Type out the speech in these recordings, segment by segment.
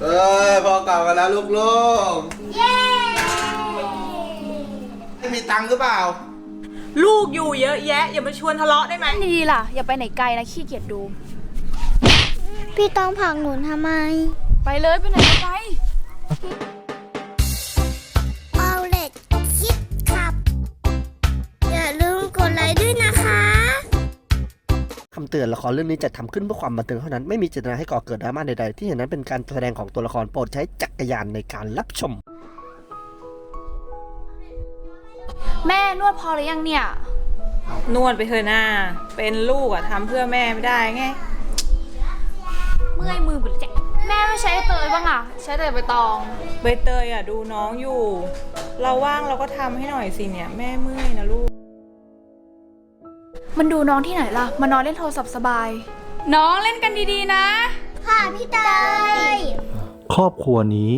เอ้ยพอกลับกันแล้วลูกเย้ ๆไม่มีตังค์หรือเปล่า ลูกอยู่เยอะแยะ อย่ามาชวนทะเลาะได้ไหม ดีๆล่ะ อย่าไปไหนไกลนะขี้เกียจดู พี่ต้องผลักหนูทำไม ไปเลยไปไหนก็ไปำเตือนละครเรื่องนี้จัดทำขึ้นเพื่อความบันเทิงเท่านั้น ไม่มีเจตนาให้ก่อเกิดดราม่าใดๆ ที่เห็นนั้นเป็นการแสดงของตัวละครโปรดใช้จักรยานในการรับชม แม่นวดพอหรือยังเนี่ย นวดไปเถอะหน้า เป็นลูกอะทำเพื่อแม่ไม่ได้ไง เมื่อยมือหมดแล้วจ้ะแม่ไม่ใช้เตยบ้างอะใช้แต่ใบตอง ใบเตยอะดูน้องอยู่ เราว่างเราก็ทำให้หน่อยสิเนี่ย แม่เมื่อยนะลูก มันดูน้องที่ไหนล่ะ มานอนเล่นโทรศัพท์สบาย น้องเล่นกันดีๆนะ ค่ะพี่เตย ครอบครัวนี้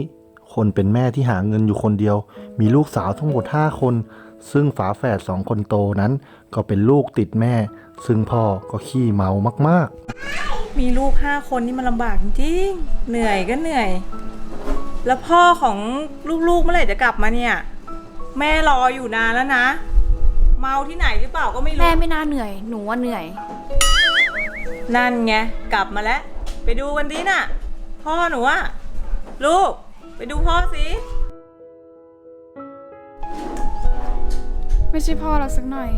คนเป็นแม่ที่หาเงินอยู่คนเดียว มีลูกสาวทั้งหมด 5 คน ซึ่งฝาแฝดสองคนโตนั้น ก็เป็นลูกติดแม่ ซึ่งพ่อก็ขี้เมามากมีลูกห้าคนนี่มันลำบากจริงๆเหนื่อยก็เหนื่อย แล้วพ่อของลูกๆเมื่อไหร่จะกลับมาเนี่ย แม่รออยู่นานแล้วนะ เมาที่ไหนหรือเปล่าก็ไม่รู้ แม่ไม่น่าเหนื่อย หนูว่าเหนื่อย นั่นไงกลับมาแล้ว ไปดูวันนี้น่ะ พ่อหนูอะลูก ไปดูพ่อสิ ไม่ใช่พ่อเราสักหน่อย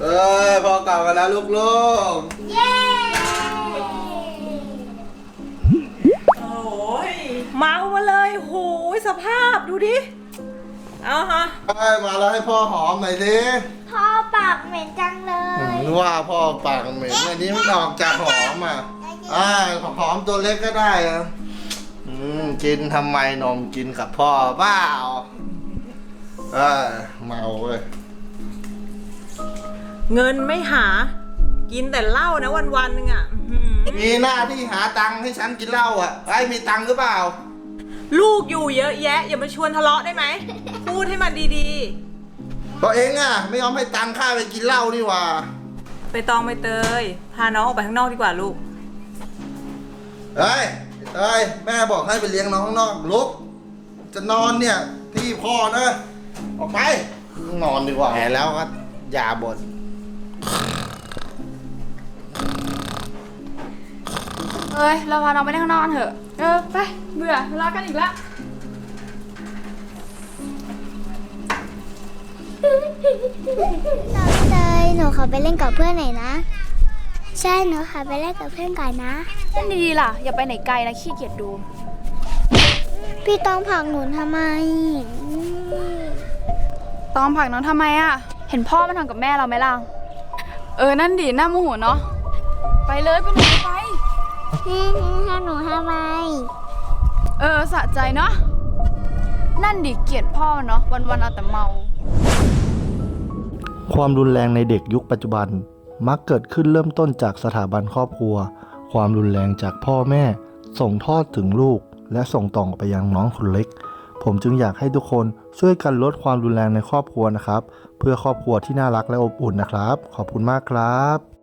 เอ้ยพอกลับกันแล้วลูกเเมามาเลยโหยสภาพดูดิ เอาฮะๆเอ้ยมาแล้วให้พ่อหอมหน่อยสิพ่อปากเหม็นจังเลยนึกว่าพ่อปากเหม็นอันนี้มันออกจากหอมอะอ่าหอมตัวเล็กก็ได้อะอืมกินทำไมนมกินกับพ่อเปล่าเอ้ยเมาเว้ยเงินไม่หา กินแต่เหล้านะวันวันๆหนึงอะอื้อหือมีหน้าที่หาตังค์ให้ฉันกินเหล้าอะไอ้ยมีตังค์หรือเปล่า ลูกอยู่เยอะแยะ อย่ามาชวนทะเลาะได้ไหม พูดให้มันดีเพราะเองอะ ไม่ยอมให้ตังค่าไปกินเหล้านี่หว่า ๆ ไปตองไปเตย พาน้องออกไปข้างนอกดีกว่าลูก เฮ้ยเฮ้ยแม่บอกให้ไปเลี้ยงน้องข้างนอกลุก จะนอนเนี่ย ที่พ่อนะ ออกไป นอนดีกว่าแหแล้วก็อย่าบ่นเอ้ย เราพาน้องไปเล่นข้างนอกกันเถอะ เออ ไปเบื่อทะเลาะกันอีกแล้วน้องเตยหนูขอไปเล่นกับเพื่อนหน่อยนะ ใช่หนูขอไปเล่นกับเพื่อนก่อนนะ เล่นดีๆล่ะ อย่าไปไหนไกลนะขี้เกียจดู พี่ต้องผลักหนูทำไม ตอมผลักน้องทำไมอะ เห็นพ่อมันทำกับแม่เราไหมล่ะ เออ นั่นดิหน้าโมโหเนาะ ไปเลยไปไหนก็ไป พี่ให้หนูทำไม เออสะใจเนาะ นั่นดิเกลียดพ่อเนาะวันๆเอาแต่เมา ความรุนแรงในเด็กยุคปัจจุบัน มักเกิดขึ้นเริ่มต้นจากสถาบันครอบครัว ความรุนแรงจากพ่อแม่ ส่งทอดถึงลูก และส่งต่อไปยังน้องคนเล็ก ผมจึงอยากให้ทุกคนช่วยกันลดความรุนแรงในครอบครัวนะครับ เพื่อครอบครัวที่น่ารักและอบอุ่นนะครับ ขอบคุณมากครับ